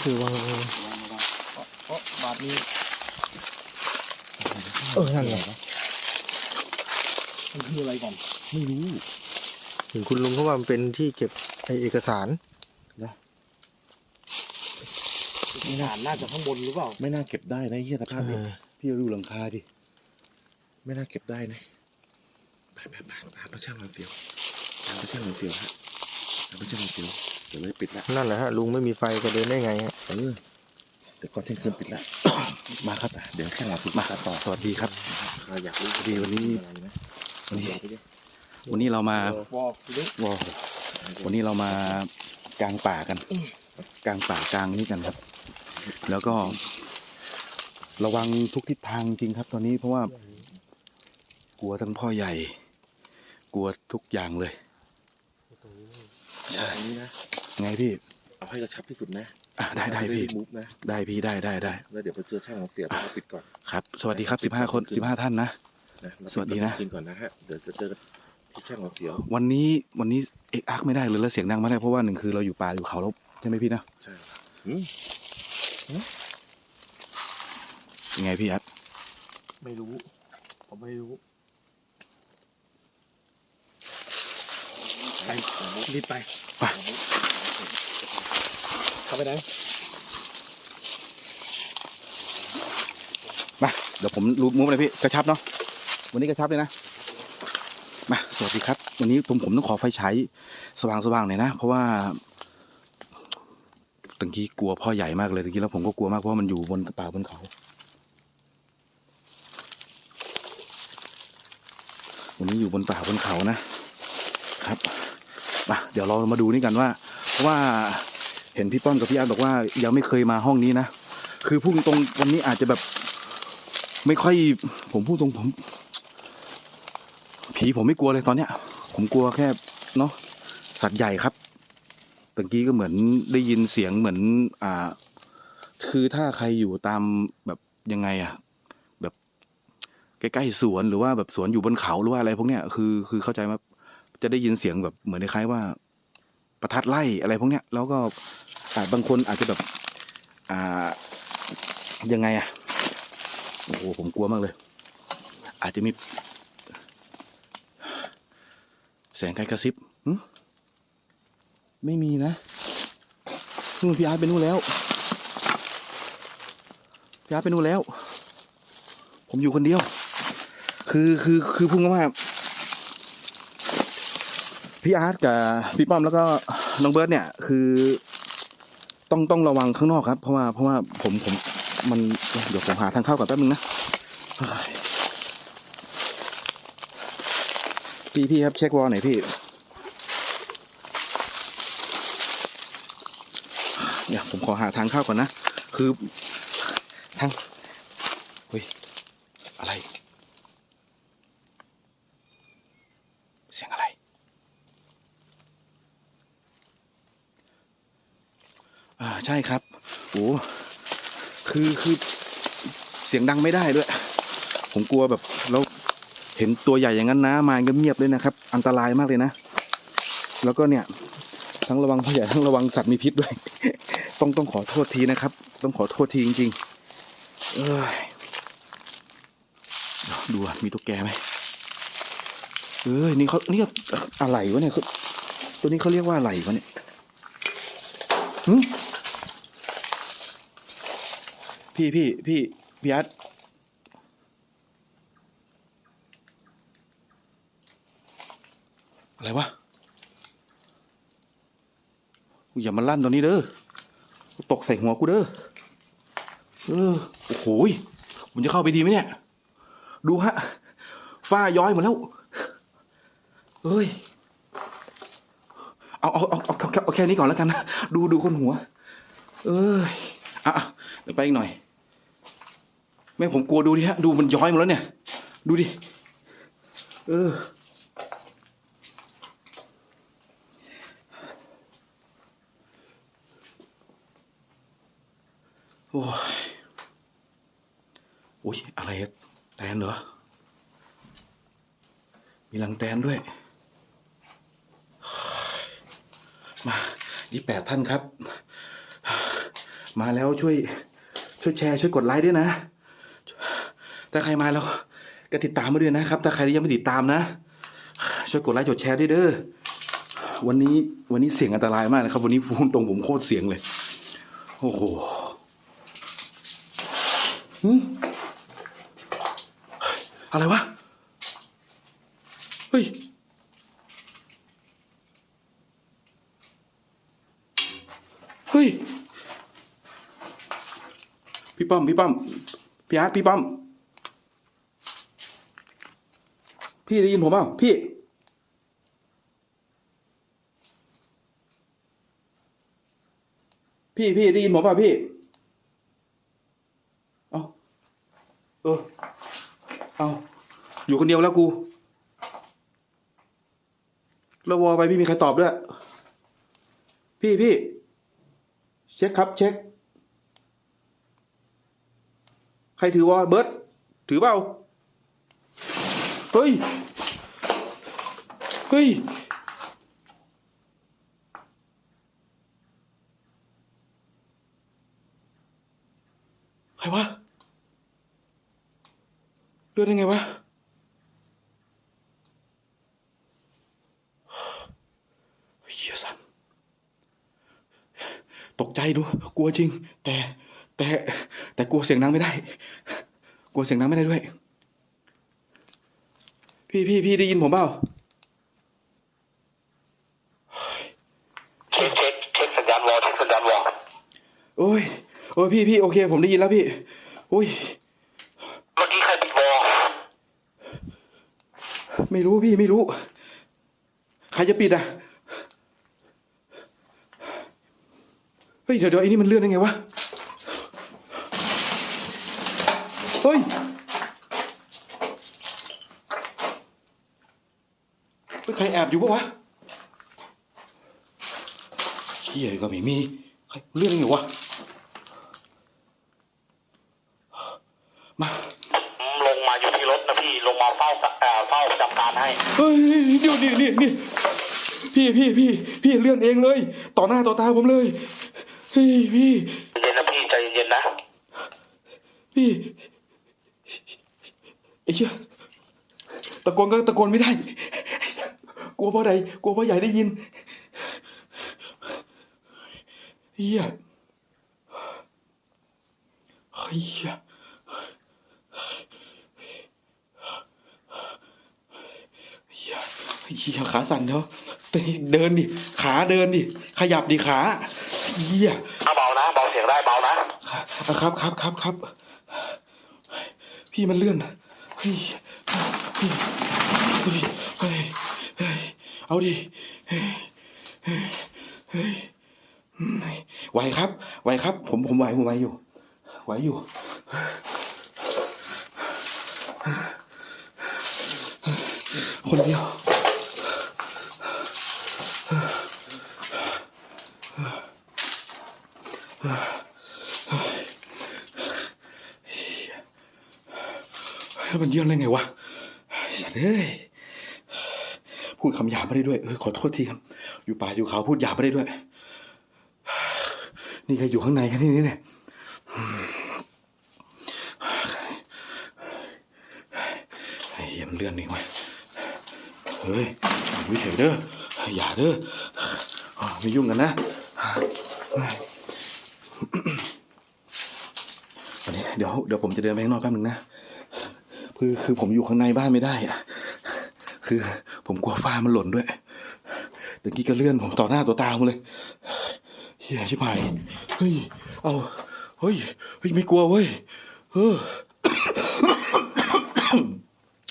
เดินเข้ามาก็คือว่าระวังระวังเพราะบาดนี้เออนั่นแหละมันคืออะไรก่อน ไม่รู้เห็นคุณลุงเขาว่ามันเป็นที่เก็บไอเอกสารไม่น่าน่าจะข้างบนหรือเปล่า ไม่น่าเก็บได้นะเฮียสภาพนี้เออพี่ดูหลังคาดิ ไม่น่าเก็บได้นะไปไปไปตามพระเจ้ามันเสียวตามพระเจ้ามันเสียวฮะตามพระเจ้ามันเสียวเดี๋ยวเลยปิดละนั่นแหละฮะลุงไม่มีไฟจะเดินได้ไงฮะเออเดี๋ยวก่อนเที่ยงคืนปิดละ มาครับเดี๋ยวแค่หลับมาต่อสวัสดีครับเราอยากรู้พอดีวันนี้อะไรไหมวันนี้วันนี้เรามาบอกดิว้าววันนี้เรามากลางป่ากัน กลางป่ากลางนี่กันครับ แล้วก็ ระวังทุกทิศทางจริงครับ ตอนนี้เพราะว่า กลัวทั้งพ่อใหญ่ กลัวทุกอย่างเลยใช่อันนี้นะ ไงพี่เอาให้กระชับที่สุดนะอะได้ได้พี่ มุฟนะได้พี่ได้ได้ได้ แล้วเดี๋ยวไปเจอช่างของเสียบแล้วปิดก่อน ครับ สวัสดีครับสิบห้าคนสิบห้าท่านนะ นะเราสวัสดีนะ กินก่อนนะฮะเดี๋ยวจะเจอกันที่ช่างของเสียววันนี้วันนี้เอกอักไม่ได้เลยแล้วเสียงดังไม่ได้เพราะว่าหนึ่งคือเราอยู่ป่าอยู่เขาแล้วใช่ไหมพี่นะใช่อืมยังไงพี่อัดไม่รู้ ผมไม่รู้ไปรีบไปไป เข้าไปไหนมาเดี๋ยวผมรูมูฟเลยพี่กระชับเนาะวันนี้กระชับเลยนะมาสวัสดีครับ วันนี้ผมผมต้องขอไฟฉายสว่างสว่างๆหน่อยนะ เพราะว่าตะกี้กลัวพ่อใหญ่มากเลยตะกี้แล้วผมก็กลัวมากเพราะว่ามันอยู่บนป่าบนเขาวันนี้อยู่บนป่าบนเขานะครับ มาเดี๋ยวเรามาดูนี่กันว่าเพราะว่าเห็นพี่ป้อมกับพี่อาร์ตบอกว่ายังไม่เคยมาห้องนี้นะ คือพูดตรงวันนี้อาจจะแบบ ไม่ค่อย ผมพูดตรงผม ผีผมไม่กลัวเลยตอนเนี้ย ผมกลัวแค่เนาะสัตว์ใหญ่ครับตะกี้ก็เหมือนได้ยินเสียงเหมือน อ่า คือถ้าใครอยู่ตามแบบยังไงอะแบบใกล้ๆสวนหรือว่าแบบสวนอยู่บนเขาหรือว่าอะไรพวกเนี้ยคือคือเข้าใจว่า จะได้ยินเสียงแบบเหมือนคล้ายว่า ประทัดไล่อะไรพวกเนี้ย แล้วก็อ่าบางคนอาจจะแบบ อ่า ยังไงอะโอ้โหผมกลัวมากเลย อาจจะมี แสงใครกระซิบไม่มีนะนู่นพี่อาร์ตไปนู่นแล้วพี่อาร์ตไปนู่นแล้ว ผมอยู่คนเดียว คือคือคือพูดง่ายๆว่า พี่อาร์ตกับพี่ป้อมแล้วก็น้องเบิร์ตเนี่ย คือต้องต้องระวังข้างนอกครับ เพราะว่าเพราะว่าผมผมมันเดี๋ยวผมหาทางเข้าก่อนแป๊บนึงนะพี่พี่ครับเช็ควอลหน่อยพี่เดี๋ยวผมขอหาทางเข้าก่อนนะ คือทางเฮ้ย อะไร เสียงอะไร อ่า ใช่ครับโอ้คือคือเสียงดังไม่ได้ด้วย ผมกลัวแบบแล้วเห็นตัวใหญ่อย่างนั้นนะมาเงียบๆเลยนะครับ อันตรายมากเลยนะ แล้วก็เนี่ย ทั้งระวังผู้ใหญ่ทั้งระวังสัตว์มีพิษด้วย ต้องต้องขอโทษทีนะครับ ต้องขอโทษทีจริงๆเอ้ยเดี๋ยวดูอะมีตุ๊กแกไหมเอ้ยนี่เขานี่อะไรวะเนี่ยตัวนี้เขาเรียกว่าอะไรวะเนี่ยหึ พี่พี่พี่พี่อาร์ตอะไรวะอย่ามาลั่นตัวนี้เด้อตกใส่หัวกูเด้อเออโอ้โหมันจะเข้าไปดีไหมเนี่ย ดูฮะฝ้าย้อยหมดแล้วเอ้ยเอาเอาเอาเอาแค่นี้ก่อนแล้วกันนะดูดูคนหัว เอ้ยอะอะเดี๋ยวไปอีกหน่อย แม่ผมกลัวดูดิฮะ ดูมันย้อยหมดแล้วเนี่ย ดูดิ เออ โอ้ยอุ้ยอะไรแตนเหรอ มีรังแตนด้วย มายี่แปดท่านครับ มาแล้วช่วย ช่วยแชร์ ช่วยกดไลค์ด้วยนะ ถ้าใครมาแล้วก็ติดตามมาด้วยนะครับ ถ้าใครยังไม่ติดตามนะ ช่วยกดไลค์กดแชร์ด้วยเด้อ วันนี้วันนี้เสียงอันตรายมากนะครับ วันนี้พูดตรงผมโคตรเสียงเลย โอ้โหอะไรวะ เฮ้ย เฮ้ย พี่ป้อม พี่ป้อม พี่อาร์ตพี่ป้อม พี่ได้ยินผมเปล่าพี่ พี่พี่ได้ยินผมเปล่าพี่เอาเออเอาอยู่คนเดียวแล้วกูแล้ววอไปไม่มีใครตอบด้วย พี่พี่ เช็คครับ เช็ค ใครถือวอเบิร์ตถือเปล่า เฮ้ย เฮ้ย ใครวะเลือดได้ไงวะเฮียสันตกใจดู กลัวจริง แต่แต่แต่กลัวเสียงดังไม่ได้ กลัวเสียงดังไม่ได้ด้วย พี่พี่พี่ได้ยินผมเปล่า เช็คเช็คเช็คสัญญาณวอลเช็คสัญญาณวอลโอ้ยโอ้ยพี่พี่โอเค ผมได้ยินแล้วพี่โอ้ยเมื่อกี้ใครปิดวอลไม่รู้พี่ไม่รู้ ใครจะปิดอะเฮ้ยเดี๋ยวเดี๋ยวไอ้นี่มันเลื่อนได้ไงวะเฮ้ยเฮ้ยใครแอบอยู่ปะวะ เฮียก็ไม่มีใครเลื่อนได้ไงวะ มาลงมาอยู่ที่รถนะพี่ลงมาเฝ้าเอ่อเฝ้าประจำการให้ เฮ้ยเดี๋ยวนี่นี่นี่พี่พี่พี่พี่เลื่อนเองเลย ต่อหน้าต่อตาผมเลยเฮ้ยพี่เย็นนะพี่ใจเย็นๆนะพี่ไอ้เชี่ยตะโกนก็ตะโกนไม่ได้ กลัวพ่อใดกลัวพ่อใหญ่ได้ยิน เฮียเฮียเฮียเฮียขาสั่นเนาะเดินดิ ขาเดินดิ ขยับดิขาเฮียเอาเบานะเบาเสียงได้เบานะครับครับครับครับพี่มันเลื่อนเฮ้ยเฮ้ยเฮ้ยเฮ้ยเฮ้ยเอาดิเฮ้ยเฮ้ยเฮ้ยอืม ไหวครับ ไหวครับ ผมผมไหวผมไหวอยู่ ไหวอยู่คนเดียว มันเยี่ยมได้ไงวะสัตว์เอ้ย พูดคำหยาบไม่ได้ด้วย เออขอโทษทีครับ อยู่ป่าอยู่เขาพูดหยาบไม่ได้ด้วย นี่ใครอยู่ข้างในกันที่นี่เนี่ยไอ้เหี้ยมเลื่อนนี่ว้ยเฮ้ยอยู่เฉยเด้ออย่าเด้ออไม่ยุ่งกันนะวันนี้เดี๋ยวเดี๋ยวผมจะเดินไปข้างนอกแป๊บนึงนะคือคือผมอยู่ข้างในบ้านไม่ได้อะคือผมกลัวฟ้ามันหล่นด้วยตะกี้ก็เลื่อนผมต่อหน้าต่อตาผมเลย เฮียชิบหายเฮ้ย เอา เฮ้ย เฮ้ย ไม่กลัวเว้ย เออ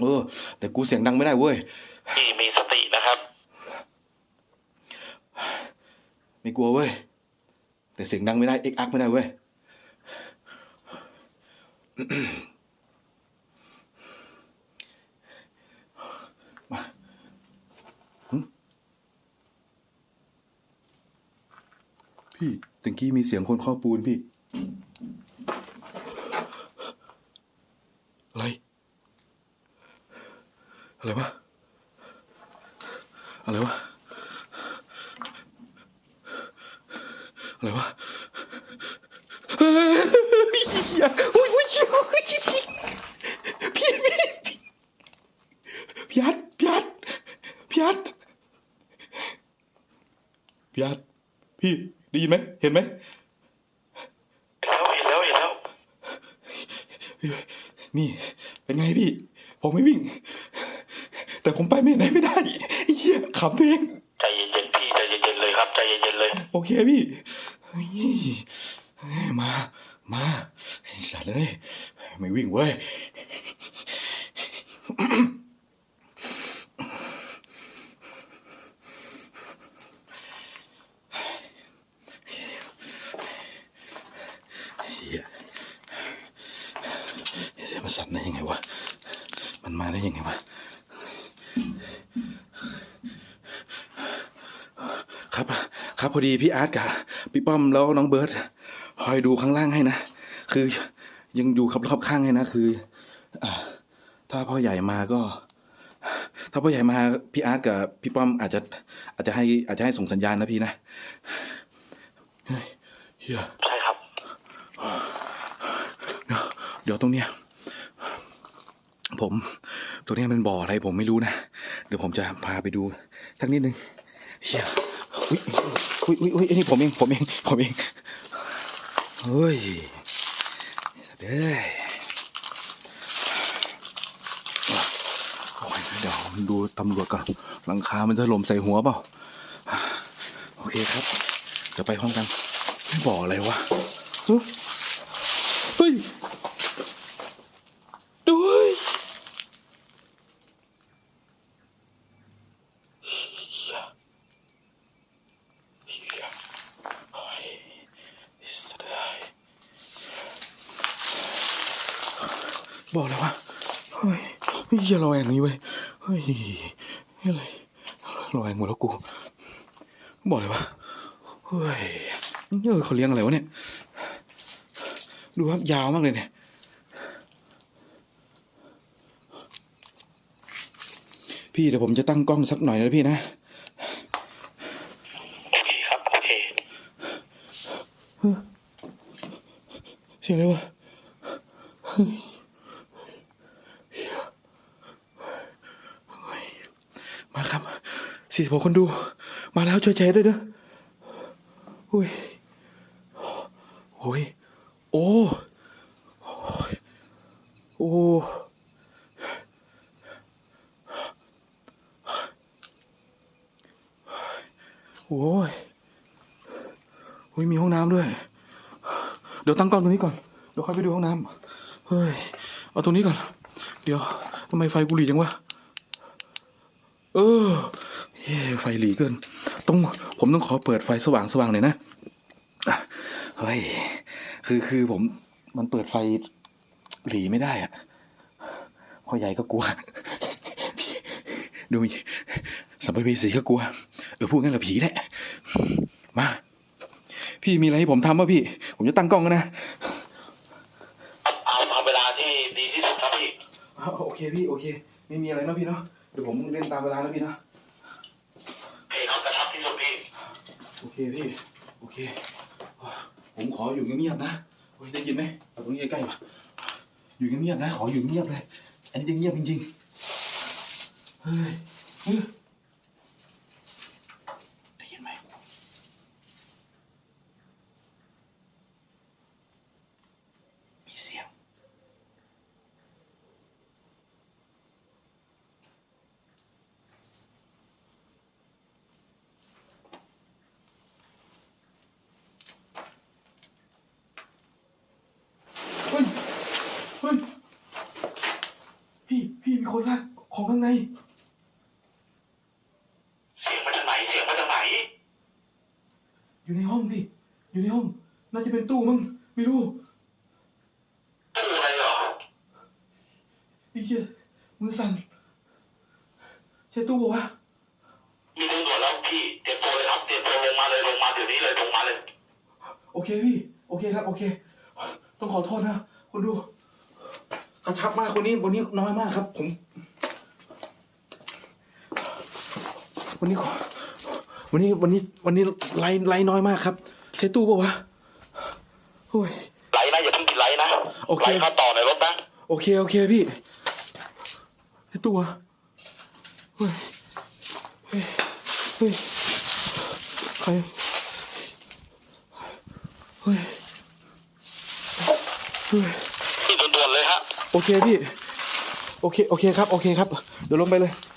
เออ แต่กูเสียงดังไม่ได้เว้ย พี่มีสตินะครับ ไม่กลัวเว้ย แต่เสียงดังไม่ได้ เอ็กอักไม่ได้เว้ย มาหึ พี่ตะกี้มีเสียงคนเคาะปูนพี่ อะไร อะไรวะ อะไรวะ อะไรวะเฮ้ยเหี้ยอุ้ยอุ้ยอุ้ยพี่พี่พี่พี่อัดพี่อัดพี่อัดพี่อัดพี่ ได้ยินไหมเห็นไหมแล้วเห็นแล้วเห็นแล้ว นี่เป็นไงพี่ ผมไม่วิ่ง แต่ผมไปไม่ไหนไม่ได้ไอ้เหี้ยขำตัวเองใจเย็นๆพี่ใจเย็นๆเลยครับใจเย็นๆเลย โอเคพี่เฮ้ยเฮ้ยมามาไอ้สัตว์เลยไม่วิ่งเว้ย เฮียเดี๋ยวมัน สั่นได้ยังไงวะ มันมาได้ยังไงวะ ครับ ครับพอดีพี่อาร์ตกับพี่ป้อมแล้วน้องเบิร์ตคอยดูข้างล่างให้นะ คือยังอยู่ขับรอบข้างให้นะ คืออ่าถ้าพ่อใหญ่มาก็ ถ้าพ่อใหญ่มาพี่อาร์ตกับพี่ป้อมอาจจะอาจจะให้อาจจะให้ส่งสัญญาณนะพี่นะเฮ้ยเฮียใช่ครับ เดี๋ยวเดี๋ยวตรงเนี้ย ผมตรงเนี้มันบ่ออะไรผมไม่รู้นะ เดี๋ยวผมจะพาไปดูสักนิดนึงเฮียอุ้ยอุ้ยอุ้ยอุ้ยไอ้นี่ผมเองผมเองผมเองเฮ้ยเด้โอ้ยเดี๋ยวมดูตำรวจก่อนหลังคามันจะหล่มใส่หัวเปล่าโอเคครับเดี๋ยวไปห้องกันไม่บอกอะไรวะเฮ้ยบอกเลยว่าเฮ้ยเฮ้ยอย่าระแวงนี้เว้ยเฮ้ยเฮ้ยอะไรระแวงหมดแล้วกูบอกเลยว่าเฮ้ยเออเขาเลี้ยงอะไรวะเนี่ย ดูครับยาวมากเลยเนี่ยพี่เดี๋ยวผมจะตั้งกล้องสักหน่อยนะพี่นะโอเคครับโอเคเสียงอะไรวะเฮ้ยเฮ้ย มาครับสี่สิบหกคนดู มาแล้วช่วยแชร์ด้วยเด้ออุ้ยโอ้ยโอ้โอ้โอ้ยโอ้ยมีห้องน้ำด้วย เดี๋ยวตั้งกล้องตรงนี้ก่อน เดี๋ยวค่อยไปดูห้องน้ำเฮ้ย เอาตรงนี้ก่อน เดี๋ยวทำไมไฟกูหลีจังวะ เออเฮ้ไฟหลีเกิน ต้องผมต้องขอเปิดไฟสว่างสว่างๆหน่อยนะอะเฮ้ยคือคือผมมันเปิดไฟหลีไม่ได้อะพ่อใหญ่ก็กลัว ดูสัมภเวสีก็กลัว เออพูดงั้นกับผีแหละ มา พี่มีอะไรให้ผมทำป่ะพี่ ผมจะตั้งกล้องกันนะเอาเอาเอาเวลาที่ดีที่สุดครับพี่ โอเคพี่โอเค ไม่มีอะไรเนาะพี่เนาะเดี๋ยวผมเล่นตามเวลาแล้วพี่นะเพลงเอากระชับที่สุดพี่โอเคพี่โอเค ผมขออยู่เงียบๆนะโอ้ยได้ยินไหมเอาตรงนี้ใกล้ๆป่ะอยู่เงียบๆนะ ขออยู่เงียบเลย อันนี้จะเงียบจริงๆเฮ้ยเฮ้ยได้ยินไหมมีเสียง เฮ้ย เฮ้ย พี่ พี่มีคนลากของข้างในเสียงมาจากไหน เสียงมาจากไหน อยู่ในห้องพี่ อยู่ในห้อง น่าจะเป็นตู้มั้ง ไม่รู้ ตู้อะไรเหรอไอ้เหี้ยมือสั่นใช่ตู้ปะวะมีตำรวจแล้วพี่เตรียมตัวเลยครับเตรียมตัวลงมาเลยลงมาเดี๋ยวนี้เลยลงมาเลย โอเคพี่ โอเคครับ โอเค ต้องขอโทษนะคนดูกระชับมากคนนี้วันนี้น้อยมากครับ ผม วันนี้ขอวันนี้วันนี้วันนี้ไลน์ไลน์น้อยมากครับ ใช่ตู้ปะวะโอ้ยไหลนะอย่าเพิ่งปิดไหลนะโอเคไหลเข้าต่อในรถนะโอเคโอเคพี่ใช่ตู้วะเฮ้ยเฮ้ยเฮ้ยใครเฮ้ยเฮ้ยพี่ด่วนๆเลยฮะโอเคพี่โอเคโอเคครับโอเคครับเดี๋ยวลงไปเลยเฮ้ยเฮ้ย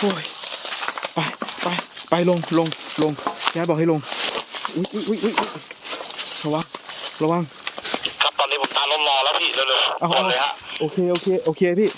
โอ้ยไปไปไปลงลงลงยายบอกให้ลงอุ้ยอุ้ยอุ้ยอุ้ยระวังระวังครับตอนนี้ผมตามรถรอแล้วพี่เร็วเอาๆด่วนเอาเลยฮะโอเคโอเคโอเคพี่